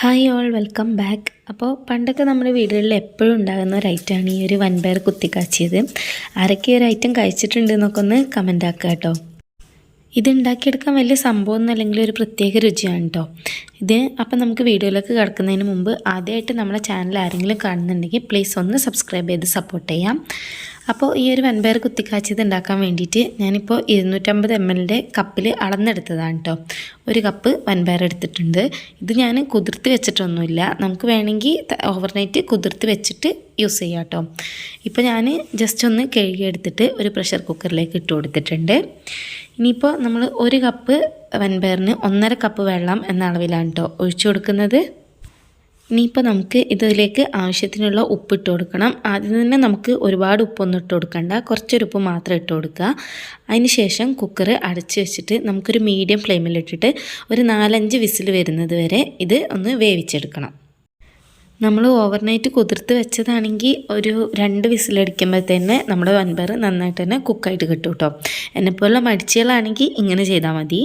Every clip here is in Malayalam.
ഹായ് ഓൾ വെൽക്കം ബാക്ക് അപ്പോൾ പണ്ടൊക്കെ നമ്മുടെ വീടുകളിൽ എപ്പോഴും ഉണ്ടാകുന്ന ഒരു ഐറ്റമാണ് ഈ ഒരു വൻപയർ കുത്തിക്കാച്ചിയത് ആരൊക്കെ ഒരു ഐറ്റം കഴിച്ചിട്ടുണ്ട് എന്നൊക്കെ ഒന്ന് കമന്റ് ആക്കുക കേട്ടോ. ഇത് ഉണ്ടാക്കിയെടുക്കാൻ വലിയ സംഭവമൊന്നും അല്ലെങ്കിൽ ഒരു പ്രത്യേക രുചിയാണ് കേട്ടോ. ഇത് അപ്പം നമുക്ക് വീഡിയോയിലേക്ക് കിടക്കുന്നതിന് മുമ്പ് ആദ്യമായിട്ട് നമ്മുടെ ചാനൽ ആരെങ്കിലും കാണുന്നുണ്ടെങ്കിൽ പ്ലീസ് ഒന്ന് സബ്സ്ക്രൈബ് ചെയ്ത് സപ്പോർട്ട് ചെയ്യാം. അപ്പോൾ ഈ ഒരു വൻപയർ കുത്തിക്കാച്ചത് ഉണ്ടാക്കാൻ വേണ്ടിയിട്ട് ഞാനിപ്പോൾ ഇരുന്നൂറ്റമ്പത് എം എല്ലിന്റെ കപ്പിൽ അളന്നെടുത്തതാണ് കേട്ടോ. ഒരു കപ്പ് വൻപയർ എടുത്തിട്ടുണ്ട്. ഇത് ഞാൻ കുതിർത്ത് വെച്ചിട്ടൊന്നുമില്ല. നമുക്ക് വേണമെങ്കിൽ ഓവർനൈറ്റ് കുതിർത്ത് വെച്ചിട്ട് യൂസ് ചെയ്യാം കേട്ടോ. ഇപ്പോൾ ഞാൻ ജസ്റ്റ് ഒന്ന് കഴുകിയെടുത്തിട്ട് ഒരു പ്രഷർ കുക്കറിലേക്ക് ഇട്ട് കൊടുത്തിട്ടുണ്ട്. ഇനിയിപ്പോൾ നമ്മൾ ഒരു കപ്പ് വൻപയറിന് ഒന്നര കപ്പ് വെള്ളം എന്ന അളവിലാണ് കേട്ടോ ഒഴിച്ചു കൊടുക്കുന്നത്. ഇനിയിപ്പോൾ നമുക്ക് ഇതിലേക്ക് ആവശ്യത്തിനുള്ള ഉപ്പ് ഇട്ട് കൊടുക്കണം. ആദ്യം തന്നെ നമുക്ക് ഒരുപാട് ഉപ്പൊന്നും ഇട്ട് കൊടുക്കണ്ട. കുറച്ചൊരുപ്പ് മാത്രം ഇട്ട് കൊടുക്കുക. അതിന് ശേഷം കുക്കർ അടച്ച് വെച്ചിട്ട് നമുക്കൊരു മീഡിയം ഫ്ലെയിമിലിട്ടിട്ട് ഒരു നാലഞ്ച് വിസിൽ വരുന്നത് വരെ ഇത് ഒന്ന് വേവിച്ചെടുക്കണം. നമ്മൾ ഓവർനൈറ്റ് കുതിർത്ത് വെച്ചതാണെങ്കിൽ ഒരു രണ്ട് വിസിലടിക്കുമ്പോൾ തന്നെ നമ്മുടെ വൻപയർ നന്നായിട്ട് തന്നെ കുക്കായിട്ട് കിട്ടും കേട്ടോ. എന്നെപ്പോലുള്ള മടിച്ചുകളാണെങ്കിൽ ഇങ്ങനെ ചെയ്താൽ മതി.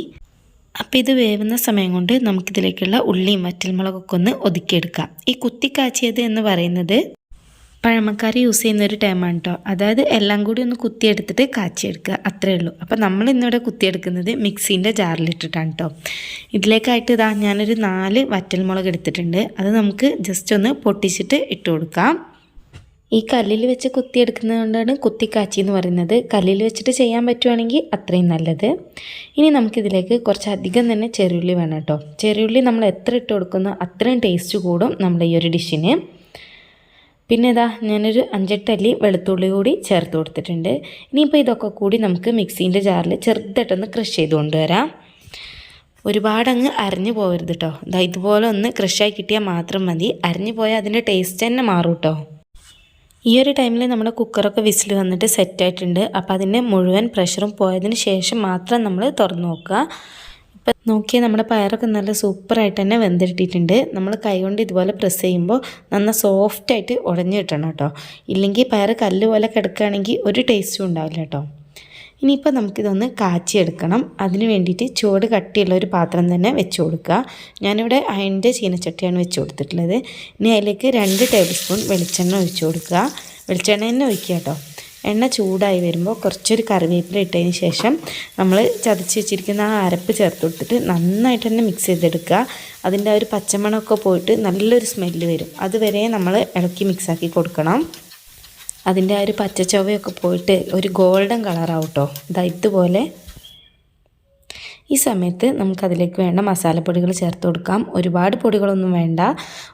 അപ്പോൾ ഇത് വേവുന്ന സമയം കൊണ്ട് നമുക്കിതിലേക്കുള്ള ഉള്ളിയും വറ്റൽമുളകൊക്കെ ഒന്ന് ഒതുക്കിയെടുക്കാം. ഈ കുത്തിക്കാച്ചിയത് എന്ന് പറയുന്നത് പഴമക്കാർ യൂസ് ചെയ്യുന്ന ഒരു ടൈമാണ് കേട്ടോ അതായത് എല്ലാം കൂടി ഒന്ന് കുത്തിയെടുത്തിട്ട് കാച്ചിയെടുക്കുക. അത്രേ ഉള്ളൂ. അപ്പോൾ നമ്മൾ ഇന്നിവിടെ കുത്തിയെടുക്കുന്നത് മിക്സീന്റെ ജാറിലിട്ടിട്ടാണ് കേട്ടോ ഇതിലേക്കായിട്ട് ഇതാ ഞാനൊരു നാല് വറ്റൽമുളക് എടുത്തിട്ടുണ്ട്. അത് നമുക്ക് ജസ്റ്റ് ഒന്ന് പൊട്ടിച്ചിട്ട് ഇട്ട് കൊടുക്കാം. ഈ കല്ലിൽ വെച്ച് കുത്തിയെടുക്കുന്നത് കൊണ്ടാണ് കുത്തിക്കാച്ചി എന്ന് പറയുന്നത്. കല്ലിൽ വെച്ചിട്ട് ചെയ്യാൻ പറ്റുവാണെങ്കിൽ അത്രയും നല്ലത്. ഇനി നമുക്കിതിലേക്ക് കുറച്ചധികം തന്നെ ചെറിയുള്ളി വേണം കേട്ടോ. ചെറിയുള്ളി നമ്മൾ എത്ര ഇട്ട് കൊടുക്കുന്നോ അത്രയും ടേസ്റ്റ് കൂടും നമ്മുടെ ഈ ഒരു ഡിഷിന് പിന്നെ ഇതാ ഞാനൊരു അഞ്ചെട്ടല്ലി വെളുത്തുള്ളി കൂടി ചേർത്ത് കൊടുത്തിട്ടുണ്ട്. ഇനിയിപ്പോൾ ഇതൊക്കെ കൂടി നമുക്ക് മിക്സീന്റെ ജാറിൽ ചെറുതായിട്ടൊന്ന് ക്രഷ് ചെയ്ത് കൊണ്ടുവരാം. ഒരുപാടങ്ങ് അരഞ്ഞു പോകരുത് കേട്ടോ. ഇതാ ഇതുപോലെ ഒന്ന് ക്രഷായി കിട്ടിയാൽ മാത്രം മതി. അരഞ്ഞു പോയാൽ അതിന്റെ ടേസ്റ്റ് തന്നെ മാറും കേട്ടോ. ഈ ഒരു ടൈമിൽ നമ്മുടെ കുക്കറൊക്കെ വിസിൽ വന്നിട്ട് സെറ്റായിട്ടുണ്ട്. അപ്പോൾ അതിന്റെ മുഴുവൻ പ്രഷറും പോയതിന് ശേഷം മാത്രം നമ്മൾ തുറന്നു നോക്കുക ഇപ്പം നോക്കിയാൽ നമ്മുടെ പയറൊക്കെ നല്ല സൂപ്പറായിട്ട് തന്നെ വെന്തിട്ടിട്ടുണ്ട്. നമ്മൾ കൈകൊണ്ട് ഇതുപോലെ പ്രസ് ചെയ്യുമ്പോൾ നന്ന സോഫ്റ്റായിട്ട് ഉടഞ്ഞു കിട്ടണം കേട്ടോ. ഇല്ലെങ്കിൽ പയർ കല്ല് പോലെ കിടക്കുകയാണെങ്കിൽ ഒരു ടേസ്റ്റും ഉണ്ടാവില്ല കേട്ടോ. ഇനിയിപ്പോൾ നമുക്കിതൊന്ന് കാച്ചിയെടുക്കണം. അതിന് വേണ്ടിയിട്ട് ചുവട് കട്ടിയുള്ള ഒരു പാത്രം തന്നെ വെച്ച് കൊടുക്കുക. ഞാനിവിടെ അയണിന്റെ ചീനച്ചട്ടിയാണ് വെച്ച് കൊടുത്തിട്ടുള്ളത്. ഇനി അതിലേക്ക് രണ്ട് ടേബിൾ സ്പൂൺ വെളിച്ചെണ്ണ ഒഴിച്ച് കൊടുക്കുക. വെളിച്ചെണ്ണ തന്നെ ഒഴിക്കുക കേട്ടോ. എണ്ണ ചൂടായി വരുമ്പോൾ കുറച്ചൊരു കറിവേപ്പില ഇട്ടതിന് ശേഷം നമ്മൾ ചതച്ച് വെച്ചിരിക്കുന്ന ആ അരപ്പ് ചേർത്ത് കൊടുത്തിട്ട് നന്നായിട്ട് തന്നെ മിക്സ് ചെയ്തെടുക്കുക. അതിന്റെ ആ ഒരു പച്ചമണമൊക്കെ പോയിട്ട് നല്ലൊരു സ്മെല്ല് വരും. അതുവരെ നമ്മൾ ഇളക്കി മിക്സാക്കി കൊടുക്കണം. അതിന്റെ ആ ഒരു പച്ചച്ചൊവയൊക്കെ പോയിട്ട് ഒരു ഗോൾഡൻ കളറാവും കേട്ടോ ഇതാ ഇതുപോലെ ഈ സമയത്ത് നമുക്കതിലേക്ക് വേണ്ട മസാലപ്പൊടികൾ ചേർത്ത് കൊടുക്കാം. ഒരുപാട് പൊടികളൊന്നും വേണ്ട.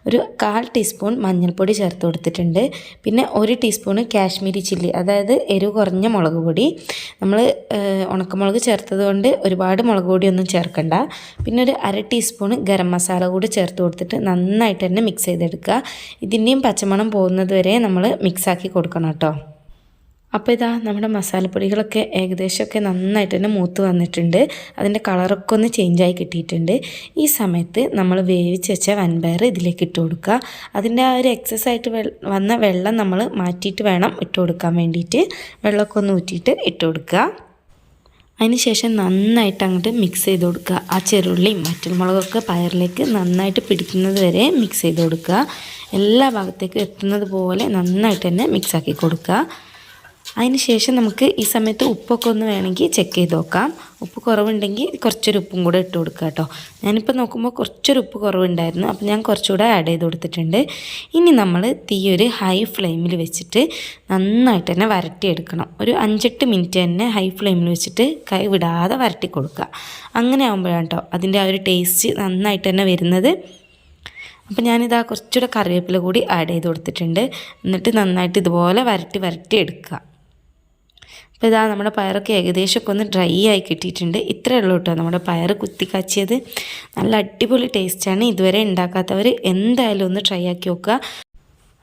ഒരു കാൽ ടീസ്പൂൺ മഞ്ഞൾപ്പൊടി ചേർത്ത് കൊടുത്തിട്ടുണ്ട്. പിന്നെ ഒരു ടീസ്പൂൺ കാശ്മീരി ചില്ലി അതായത് എരിവ് കുറഞ്ഞ മുളക് പൊടി. നമ്മൾ ഉണക്കമുളക് ചേർത്തത് കൊണ്ട് ഒരുപാട് മുളക് പൊടിയൊന്നും ചേർക്കണ്ട. പിന്നെ ഒരു അര ടീസ്പൂൺ ഗരം മസാല കൂടി ചേർത്ത് കൊടുത്തിട്ട് നന്നായിട്ട് തന്നെ മിക്സ് ചെയ്തെടുക്കുക. ഇതിന്റെയും പച്ചമണം പോകുന്നത് വരെ നമ്മൾ മിക്സാക്കി കൊടുക്കണം കേട്ടോ. അപ്പോൾ ഇതാ നമ്മുടെ മസാലപ്പൊടികളൊക്കെ ഏകദേശമൊക്കെ നന്നായിട്ട് തന്നെ മൂത്ത് വന്നിട്ടുണ്ട്. അതിന്റെ കളറൊക്കെ ഒന്ന് ചേഞ്ചായി കിട്ടിയിട്ടുണ്ട്. ഈ സമയത്ത് നമ്മൾ വേവിച്ച് വെച്ച വൻപയർ ഇതിലേക്ക് ഇട്ട് കൊടുക്കുക. അതിന്റെ ആ ഒരു എക്സസ് ആയിട്ട് വന്ന വെള്ളം നമ്മൾ മാറ്റിയിട്ട് വേണം ഇട്ട് കൊടുക്കാൻ വേണ്ടിയിട്ട്. വെള്ളമൊക്കെ ഒന്ന് ഊറ്റിയിട്ട് ഇട്ട് കൊടുക്കുക. അതിനുശേഷം നന്നായിട്ട് അങ്ങോട്ട് മിക്സ് ചെയ്ത് കൊടുക്കുക. ആ ചെറുള്ളിയും മറ്റുമുളകൊക്കെ പയറിലേക്ക് നന്നായിട്ട് പിടിക്കുന്നത് വരെ മിക്സ് ചെയ്ത് കൊടുക്കുക. എല്ലാ ഭാഗത്തേക്കും എത്തുന്നത് പോലെ നന്നായിട്ട് തന്നെ മിക്സാക്കി കൊടുക്കുക. അതിന് ശേഷം നമുക്ക് ഈ സമയത്ത് ഉപ്പൊക്കെ ഒന്ന് വേണമെങ്കിൽ ചെക്ക് ചെയ്ത് നോക്കാം. ഉപ്പ് കുറവുണ്ടെങ്കിൽ കുറച്ചൊരു ഉപ്പും കൂടെ ഇട്ട് കൊടുക്കുക കേട്ടോ. ഞാനിപ്പോൾ നോക്കുമ്പോൾ കുറച്ചൊരു ഉപ്പ് കുറവുണ്ടായിരുന്നു. അപ്പോൾ ഞാൻ കുറച്ചുകൂടെ ആഡ് ചെയ്ത് കൊടുത്തിട്ടുണ്ട്. ഇനി നമ്മൾ തീ ഒരു ഹൈ ഫ്ലെയിമിൽ വെച്ചിട്ട് നന്നായിട്ട് തന്നെ വരട്ടിയെടുക്കണം. ഒരു അഞ്ചെട്ട് മിനിറ്റ് തന്നെ ഹൈ ഫ്ലെയിമിൽ വെച്ചിട്ട് കൈ വിടാതെ വരട്ടി കൊടുക്കുക. അങ്ങനെ ആകുമ്പോഴാണ് കേട്ടോ അതിന്റെ ആ ഒരു ടേസ്റ്റ് നന്നായിട്ട് തന്നെ വരുന്നത്. അപ്പോൾ ഞാനിതാ കുറച്ചുകൂടെ കറിവേപ്പില കൂടി ആഡ് ചെയ്ത് കൊടുത്തിട്ടുണ്ട്. എന്നിട്ട് നന്നായിട്ട് ഇതുപോലെ വരട്ടി വരട്ടി എടുക്കുക അപ്പോൾ ഇതാ നമ്മുടെ പയറൊക്കെ ഏകദേശമൊക്കെ ഒന്ന് ഡ്രൈ ആയി കിട്ടിയിട്ടുണ്ട്. ഇത്രയേ ഉള്ളൂ കേട്ടോ നമ്മുടെ പയർ കുത്തി കാച്ചിയത് നല്ല അടിപൊളി ടേസ്റ്റാണ്. ഇതുവരെ ഉണ്ടാക്കാത്തവർ എന്തായാലും ഒന്ന് ട്രൈ ആക്കി നോക്കുക.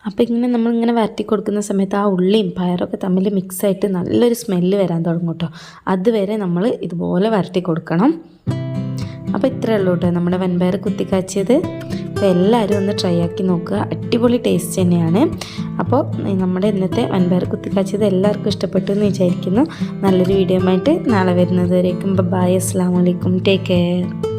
അപ്പോൾ ഇങ്ങനെ നമ്മളിങ്ങനെ വരട്ടി കൊടുക്കുന്ന സമയത്ത് ആ ഉള്ളിയും പയറൊക്കെ തമ്മിൽ മിക്സായിട്ട് നല്ലൊരു സ്മെല്ല് വരാൻ തുടങ്ങും കേട്ടോ. അതുവരെ നമ്മൾ ഇതുപോലെ വരട്ടി കൊടുക്കണം. അപ്പോൾ ഇത്രയേ ഉള്ളൂ കേട്ടോ നമ്മുടെ വൻപയർ കുത്തിക്കാച്ചിയത്. അപ്പോൾ എല്ലാവരും ഒന്ന് ട്രൈ ആക്കി നോക്കുക. അടിപൊളി ടേസ്റ്റ് തന്നെയാണ്. അപ്പോൾ നമ്മുടെ ഇന്നത്തെ വൻപയർ കുത്തിക്കാച്ചത് എല്ലാവർക്കും ഇഷ്ടപ്പെട്ടു എന്ന് വിചാരിക്കുന്നു. നല്ലൊരു വീഡിയോ ആയിട്ട് നാളെ വരുന്നത് വരേക്കും. ബൈ അസ്സാം വലൈക്കും ടേക്ക് കെയർ